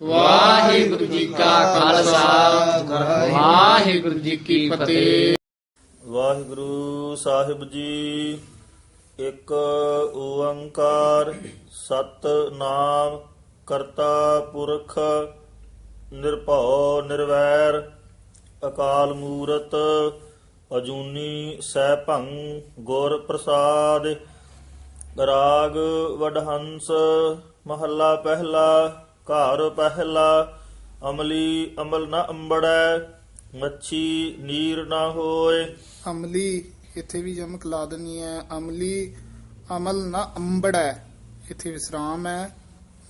ਵਾਹਿਗੁਰੂ ਜੀ ਕਾ ਖਾਲਸਾ। ਵਾਹਿਗੁਰੂ ਜੀ ਕੀ ਫਤਿਹ। ਵਾਹਿਗੁਰੂ ਸਾਹਿਬ ਜੀ, ਇੱਕ ਓੰਕਾਰ ਸਤ ਕਰਤਾ ਪੁਰਖ, ਨਿਰਭਉ ਨਿਰਵੈਰ, ਅਕਾਲ ਮੂਰਤ, ਅਜੂਨੀ ਸੈਭੰ ਗੁਰ ਪ੍ਰਸਾਦ, ਰਾਗ ਵਡਹੰਸ, ਮਹੱਲਾ ਪਹਿਲਾ ਘਰ ਪਹਿਲਾ ਅਮਲੀ ਅਮਲ ਨਾ ਅੰਬੜੈ ਮੱਛੀ ਨੀਰ ਨਾ ਹੋਏ। ਅਮਲੀ ਇੱਥੇ ਵੀ ਯਮਕ ਲਾ ਦੇਣੀ ਹੈ ਅਮਲੀ ਅਮਲ ਨਾ ਅੰਬੜੈ ਇੱਥੇ ਵਿਸਰਾਮ ਹੈ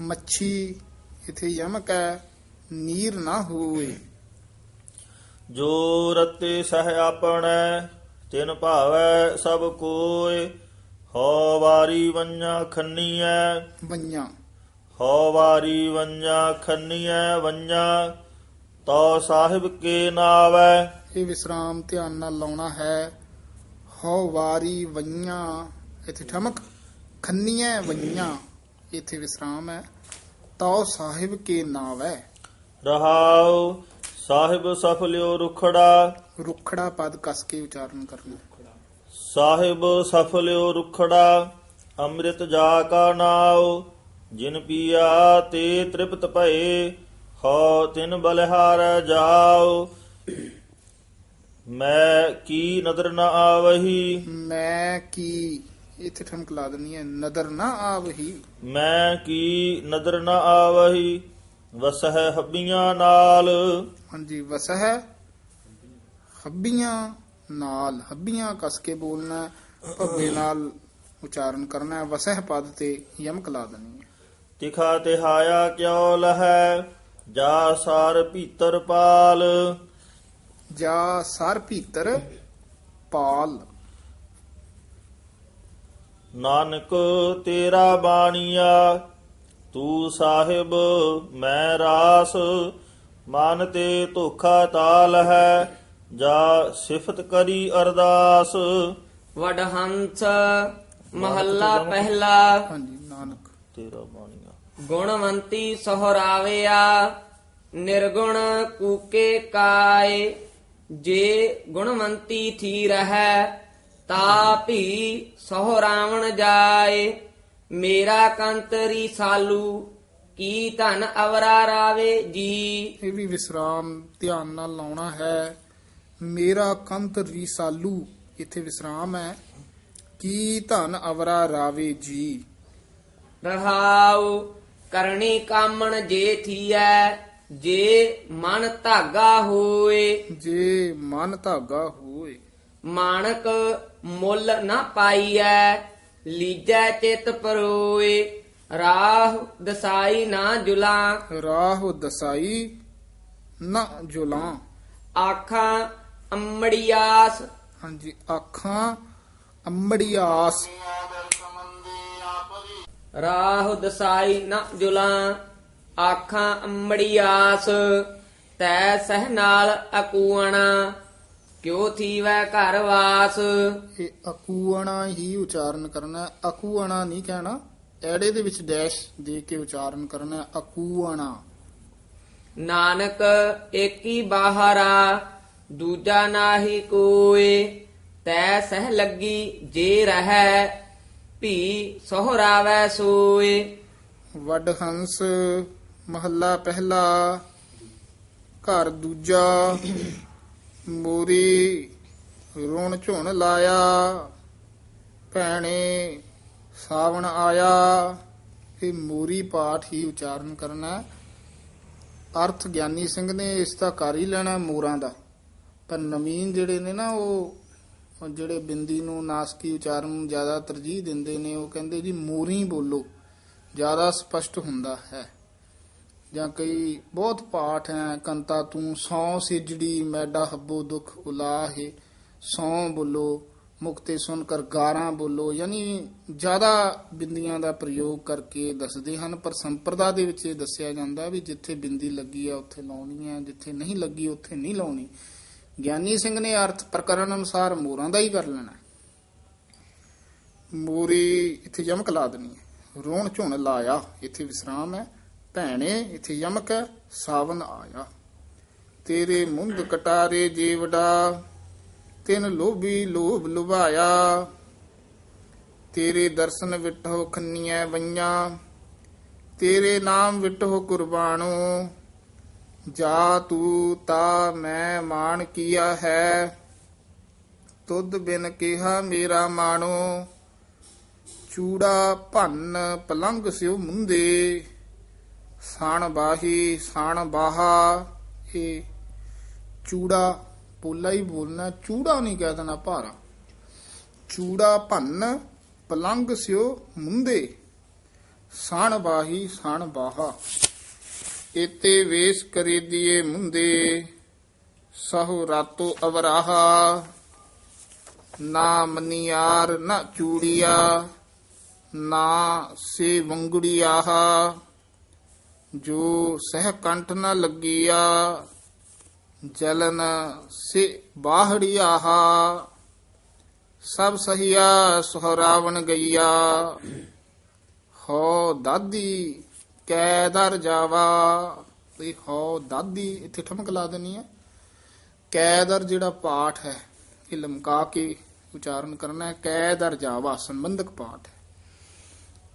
ਮੱਛੀ ਇੱਥੇ ਯਮਕ ਹੈ ਨੀਰ ਨਾ ਹੋਏ। ਜੋ ਰਤੇ ਸਹਿ ਆਪਣੈ ਤਿਨ ਭਾਵੈ ਸਭ ਕੋਇ ਹਉ ਵਾਰੀ ਵੰਜਾ ਖੰਨੀਐ। ਬੰਨਿਆ ਹਉ ਵਾਰੀ ਵੰਜਾ ਖੰਨੀਐ ਵੰਜਾ ਤੋ ਸਾਹਿਬ ਕੇ ਨਾਵੈ। ਇਹ ਵਿਸਰਾਮ ਧਿਆਨ ਨਾਲ ਲਾਉਣਾ ਹੈ। ਹਉ ਵਾਰੀ ਵਈਆਂ ਇੱਥੇ ਠਮਕ। ਖੰਨੀਆਂ ਵਈਆਂ ਇੱਥੇ ਵਿਸਰਾਮ ਹੈ। ਤਉ ਸਾਹਿਬ ਕੇ ਹੈ ਰਹਾਉ ਸਾਹਿਬ ਸਫਲਿਓ ਰੁਖੜਾ। ਰੁਖੜਾ ਪਦ ਕਸ ਕੇ ਉਚਾਰਨ ਕਰਨਾ। ਸਾਹਿਬ ਸਫਲਿਓ ਰੁਖੜਾ ਅੰਮ੍ਰਿਤ ਜਾ ਕਾ ਨਾਉ। ਜਿਨ ਪੀਆ ਤੇ ਤ੍ਰਿਪਤ ਭਏ ਹਉ ਤਿਨ ਬਲਿਹਾਰ ਜਾਉ। ਮੈਂ ਕੀ ਨਦਰ ਨ ਆਵਹੀ? ਮੈਂ ਕੀ ਇੱਥੇ ਠਮਕ ਲਾ ਦੇਣੀ ਹੈ ਨਦਰ ਨਾ ਆਵਹੀ। ਮੈਂ ਕੀ ਨਦਰ ਨ ਆਵਹੀ? ਵਸਹਿ ਹੱਬੀਆਂ ਨਾਲ। ਹਾਂਜੀ ਵਸਹ ਹੱਬੀਆਂ ਨਾਲ ਹੱਬੀਆਂ ਕਸ ਕੇ ਬੋਲਣਾ ਭੱਬੇ ਨਾਲ ਉਚਾਰਨ ਕਰਨਾ ਵਸਹ ਪਦ ਤੇ ਯਮਕ ਲਾ ਦੇਣੀ ਹੈ। ਤਿਖਾ ਤਿਹਾਇਆ ਕਿਉ ਲਹੈ ਜਾ ਸਾਰ ਭੀਤਰ ਪਾਲ। ਜਾ ਸਰ ਭੀਤਰ ਪਾਲ। ਨਾਨਕ ਤੇਰਾ ਬਾਣੀਆ ਤੂੰ ਸਾਹਿਬ ਮੈਂ ਰਾਸ। ਮਨ ਤੇ ਧੋਖਾ ਤਾਲ ਹੈ ਜਾ ਸਿਫਤ ਕਰੀ ਅਰਦਾਸ। ਵਡਹੰਸ ਮਹੱਲਾ ਪਹਿਲਾ। ਹਾਂਜੀ ਨਾਨਕ। ਤੇਰਾ ਬਾਣੀਆ। ਗੁਣਵੰਤੀ ਸਹਰਾਵਿਆ ਨਿਰਗੁਣ ਕੂਕੇ ਕਾਏ। ਜੇ ਗੁਣਵੰਤੀ ਥੀ ਰਹੈ ਤਾ ਭੀ ਸਹੁ ਰਾਵਣ ਜਾਏ। ਮੇਰਾ ਕੰਤਰੀ ਸਾਲੂ ਕੀ ਧਨ ਅਵਰਾ ਰਾਵੇ ਜੀ? ਇਹ ਵੀ ਵਿਸਰਾਮ ਧਿਆਨ ਨਾਲ ਲਾਉਣਾ ਹੈ। ਮੇਰਾ ਕੰਤ ਰੀਸਾਲੂ ਇੱਥੇ ਵਿਸਰਾਮ ਹੈ। ਕੀ ਧਨ ਅਵਰਾ ਰਾਵੇ ਜੀ? ਰਹਾਉ ਕਰਨੀ ਕਾਮਣ ਜੇ ਥੀਐ ਜੇ ਮਨ ਧਾਗਾ ਹੋਏ। ਜੇ ਮਨ ਧਾਗਾ ਹੋਏ। ਮਾਣਕ ਮੁੱਲ ਨਾ ਪਾਈਐ ਲੀਜੈ ਚਿਤ ਪਰੋਏ। ਰਾਹ ਦਸਾਈ ਨਾ ਜੁਲਾਂ। ਰਾਹ ਦਸਾਈ ਨਾ ਜੁਲਾਂ। ਆਖਾਂ ਅੰਮੜੀਆਸ। ਹਾਂਜੀ ਅੱਖਾਂ ਅੰਬੜੀਆਸ ਰਾਹ ਦਸਾਈ ਨਾ ਜੁਲਾਂ ਆਖਾਂ ਅੰਮੜੀਆਸ ਤੈ ਸਹਿ ਨਾਲ ਅਕੂਣਾ ਕਿਉ ਥੀਵੈ ਘਰ ਵਾਸ? ਇਹ ਅਕੂਣਾ ਹੀ ਉਚਾਰਨ ਕਰਨਾ। ਅਕੂਣਾ ਨਹੀਂ ਕਹਿਣਾ ਐੜੇ ਦੇ ਵਿੱਚ ਡੈਸ਼ ਦੇ ਕੇ ਉਚਾਰਨ ਕਰਨਾ ਅਕੂਣਾ ਨਾਨਕ ਏਕੀ ਬਾਹਰਾ ਦੂਜਾ ਨਾਹੀ ਕੋਏ ਤੈ ਸਹਿ ਲੱਗੀ ਜੇ ਰਹੈ ਭੀ ਸੋਹਰਾਵੈ ਸੋਏ। ਵੱਡ ਹੰਸ ਮਹੱਲਾ ਪਹਿਲਾ, ਘਰ ਦੂਜਾ, ਮੋਰੀ ਰੋਣ ਝੁਣ ਲਾਇਆ, ਭੈਣੇ ਸਾਵਣ ਆਇਆ, ਇਹ ਮੋਰੀ ਪਾਠ ਹੀ ਉਚਾਰਨ ਕਰਨਾ ਅਰਥ ਗਿਆਨੀ ਸਿੰਘ ਨੇ ਇਸ ਦਾ ਕਰ ਹੀ ਲੈਣਾ ਮੋਰਾਂ ਦਾ। ਪਰ ਨਵੀਨ ਜਿਹੜੇ ਨੇ ਨਾ ਉਹ ਜਿਹੜੇ ਬਿੰਦੀ ਨੂੰ ਨਾਸਕੀ ਉਚਾਰਨ ਨੂੰ ਜ਼ਿਆਦਾ ਤਰਜੀਹ ਦਿੰਦੇ ਨੇ, ਉਹ ਕਹਿੰਦੇ ਜੀ ਮੋਰੀ ਬੋਲੋ, ਜ਼ਿਆਦਾ ਸਪਸ਼ਟ ਹੁੰਦਾ ਹੈ। ਜਾਂ ਕਈ ਬਹੁਤ ਪਾਠ ਹੈ, ਕੰਤਾ ਤੂੰ ਸੌ ਸਿਜੜੀ, ਮੈਡਾ ਹੱਬੋ ਦੁਖ ਉਲਾਹੇ। ਸੌ ਬੋਲੋ ਮੁਕਤੇ ਸੁਣ ਕਰ ਗਾਰਾਂ ਬੋਲੋ। ਯਾਨੀ ਜ਼ਿਆਦਾ ਬਿੰਦੀਆਂ ਦਾ ਪ੍ਰਯੋਗ ਕਰਕੇ ਦੱਸਦੇ ਹਨ, ਪਰ ਸੰਪਰਦਾ ਦੇ ਵਿੱਚ ਇਹ ਦੱਸਿਆ ਜਾਂਦਾ ਵੀ ਜਿੱਥੇ ਬਿੰਦੀ ਲੱਗੀ ਆ, ਉੱਥੇ ਲਾਉਣੀ ਹੈ, ਜਿੱਥੇ ਨਹੀਂ ਲੱਗੀ, ਉੱਥੇ ਨਹੀਂ ਲਾਉਣੀ। ਗਿਆਨੀ ਸਿੰਘ ਨੇ ਅਰਥ ਪ੍ਰਕਰਨ ਅਨੁਸਾਰ ਮੋਰਾਂ ਦਾ ਹੀ ਕਰ ਲੈਣਾ ਮੋਰੀ ਇੱਥੇ ਯਮਕ ਲਾ ਦੇਣੀ ਹੈ। ਰੋਣ ਝੁਣ ਲਾਇਆ, ਇੱਥੇ ਵਿਸਰਾਮ ਹੈ। ਭੈਣੇ, ਇਥੇ ਯਮਕ ਹੈ, ਸਾਵਨ ਆਇਆ। ਤੇਰੇ ਮੁੰਗ ਕਟਾਰੇ ਜੀਵੜਾ ਤਿੰਨ ਲੋਭੀ ਲੋਭ ਲੁਭਾਇਆ। ਤੇਰੇ ਦਰਸ਼ਨ ਵਿਟੋ ਖੰਨੀਐ ਵਈਆਂ, ਤੇਰੇ ਨਾਮ ਵਿਟੋ ਕੁਰਬਾਨੋ। ਜਾ ਤੂ ਤਾ ਮੈਂ ਮਾਨ ਕੀਆ ਹੈ। ਤੁਧ ਬਿਨ ਕਿਹਾ ਮੇਰਾ ਮਾਣੋ। ਚੂੜਾ ਭੰਨ ਪਲੰਗ ਸਿਉ ਮੁੰਦੇ। ਸਾਣ ਬਾਹੀ ਸਾਣ ਬਾਹਾ। ਇਹ ਚੂੜਾ ਪੋਲਾ ਹੀ ਬੋਲਣਾ, ਚੂੜਾ ਨਹੀਂ ਕਹਿ ਦੇਣਾ ਭਾਰਾ। ਚੂੜਾ ਭੰਨ ਪਲੰਗ ਸਿਉ ਮੁੰਦੇ। ਸਾਣ ਬਾਹੀ ਸਾਣ ਬਾਹਾ। ਇਤੇ ਵੇਸ ਕਰੀ ਦੀਏ ਮੁੰਦੇ, ਸਹੁ ਰਾਤੋ ਅਵਰਾਹਾ। ਨਾ ਮਨੀਆਰ, ਨਾ ਚੂੜੀਆ, ਨਾ ਸੇ ਵੰਗੜੀਆਹ। ਜੋ ਸਹਿ ਕੰਠ ਨ ਲੱਗੀਆ, ਜਲਨ ਸੇ ਬਾਹੜੀਆਹ। ਸਭ ਸਹੀਆ ਸੁਹਰਾਵਣ ਗਈਆ। ਹੋ ਦਾਦੀ ਕੈਦਰ ਜਾਵਾ ਇਹ ਹੋ ਦਾਦੀ ਇੱਥੇ ਠਮਕ ਲਾ ਦੇਣੀ ਹੈ। ਕੈਦਰ ਜਿਹੜਾ ਪਾਠ ਹੈ, ਇਹ ਲਮਕਾ ਕੇ ਉਚਾਰਨ ਕਰਨਾ ਹੈ। ਕੈਦਰ ਜਾਵਾ, ਸੰਬੰਧਕ ਪਾਠ ਹੈ।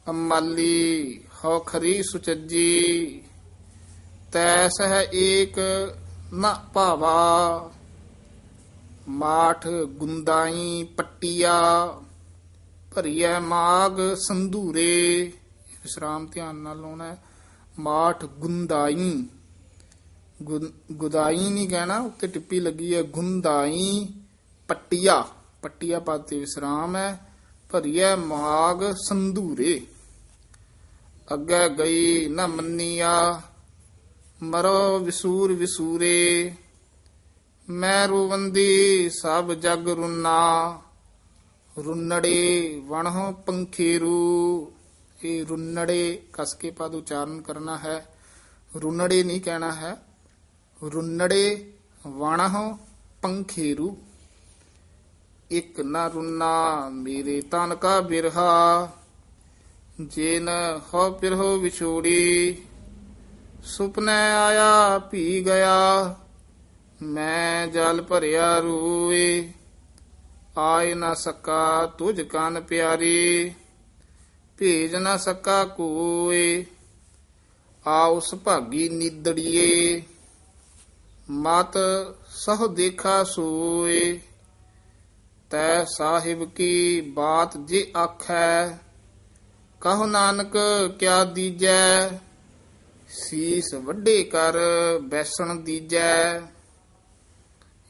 ਅਮਾਲੀ ਹੋ ਖਰੀ ਸੁਚੱਜੀ ਤੈਸ ਹੈ ਏਕ ਨ ਭਾਵਾ, ਮਾਠ ਗੁੰਦਾਈ ਪੱਟੀਆ, ਭਰੀਐ ਮਾਗ ਸੰਧੂਰੇ। ਵਿਸਰਾਮ ਧਿਆਨ ਨਾਲ ਲਾਉਣਾ ਹੈ। ਮਾਠ ਗੁੰਦਾਈ। ਗੁਦਾਈ ਨਹੀਂ ਕਹਿਣਾ, ਉੱਤੇ ਟਿੱਪੀ ਲੱਗੀ ਹੈ, ਗੁੰਦਾਈ। ਪੱਟੀਆ। ਪੱਟੀਆ ਪਦ ਵਿਸਰਾਮ ਹੈ। ਭਰੀਐ ਮਾਗ ਸੰਧੂਰੇ। ਅੱਗੇ ਗਈ ਨਾ ਮੰਨੀਆ। ਮਰੋ ਵਿਸੂਰ ਵਿਸੂਰੇ। ਮੈਂ ਰੋਵੰਦੀ ਸਭ ਜਗ ਰੁਨਾ। ਰੁਨੜੇ ਵਣਹੁ ਪੰਖੇਰੂ। ਇਹ ਰੁੰਨੜੇ ਕਸ ਕੇ ਪਦ ਉਚਾਰਨ ਕਰਨਾ ਹੈ। ਰੁੰਨੜੇ ਨਹੀਂ ਕਹਿਣਾ ਹੈ। ਰੁੰਨੜੇ ਵਣਹੁ ਪੰਖੇਰੂ। ਇਕ ਨਾ ਰੁਨਾ ਮੇਰੇ ਤਨ ਕਾ ਬਿਰਹਾ। ਜਿਨ ਹੋ ਪਿਰਹੁ ਵਿਛੋੜੀ। ਸੁਪਨੇ ਆਇਆ ਪੀ ਗਿਆ। ਮੈਂ ਜਲ ਭਰਿਆ ਰੂਏ। ਆਏ ਨਾ ਸਕਾ ਤੁਝ ਕਨ ਪਿਆਰੀ। ਭੇਜ ਨਾ ਸਕਾ ਕੋਏ। ਆਉਸ ਭਾਗੀ ਨਿਦੜੀਏ। ਮਤ ਸਹ ਦੇਖਾ ਸੋਏ। ਤੈ ਸਾਹਿਬ ਕੀ ਬਾਤ ਜੇ ਆਖੈ, ਕਹੋ ਨਾਨਕ ਕਿਆ ਦੀਜੈ? ਸੀਸ ਵੱਡੇ ਕਰ ਬੈਸਣ ਦੀਜੈ।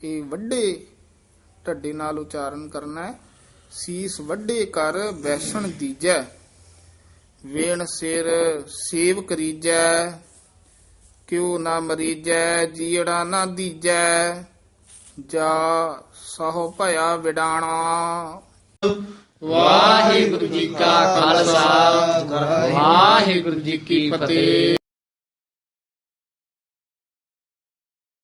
ਇਹ ਵੱਡੇ ਢੱਡੇ ਨਾਲ ਉਚਾਰਨ ਕਰਨਾ ਹੈ। ਸੀਸ ਵੱਡੇ ਕਰ ਬੈਸਣ ਦੀਜੈ। ਵੇਣ ਸਿਰ ਸੇਵ ਕਰੀਜੈ, ਕਿਉ ਨਾ ਮਰੀਜੈ ਜੀੜਾ ਨਾ ਦੀਜੈ, ਜਾ ਸਹੁ ਭਇਆ ਵਿਡਾਣਾ। ਵਾਹਿਗੁਰੂ ਜੀ ਕਾ ਖਾਲਸਾ, ਵਾਹਿਗੁਰੂ ਜੀ ਕੀ ਫਤਿਹ।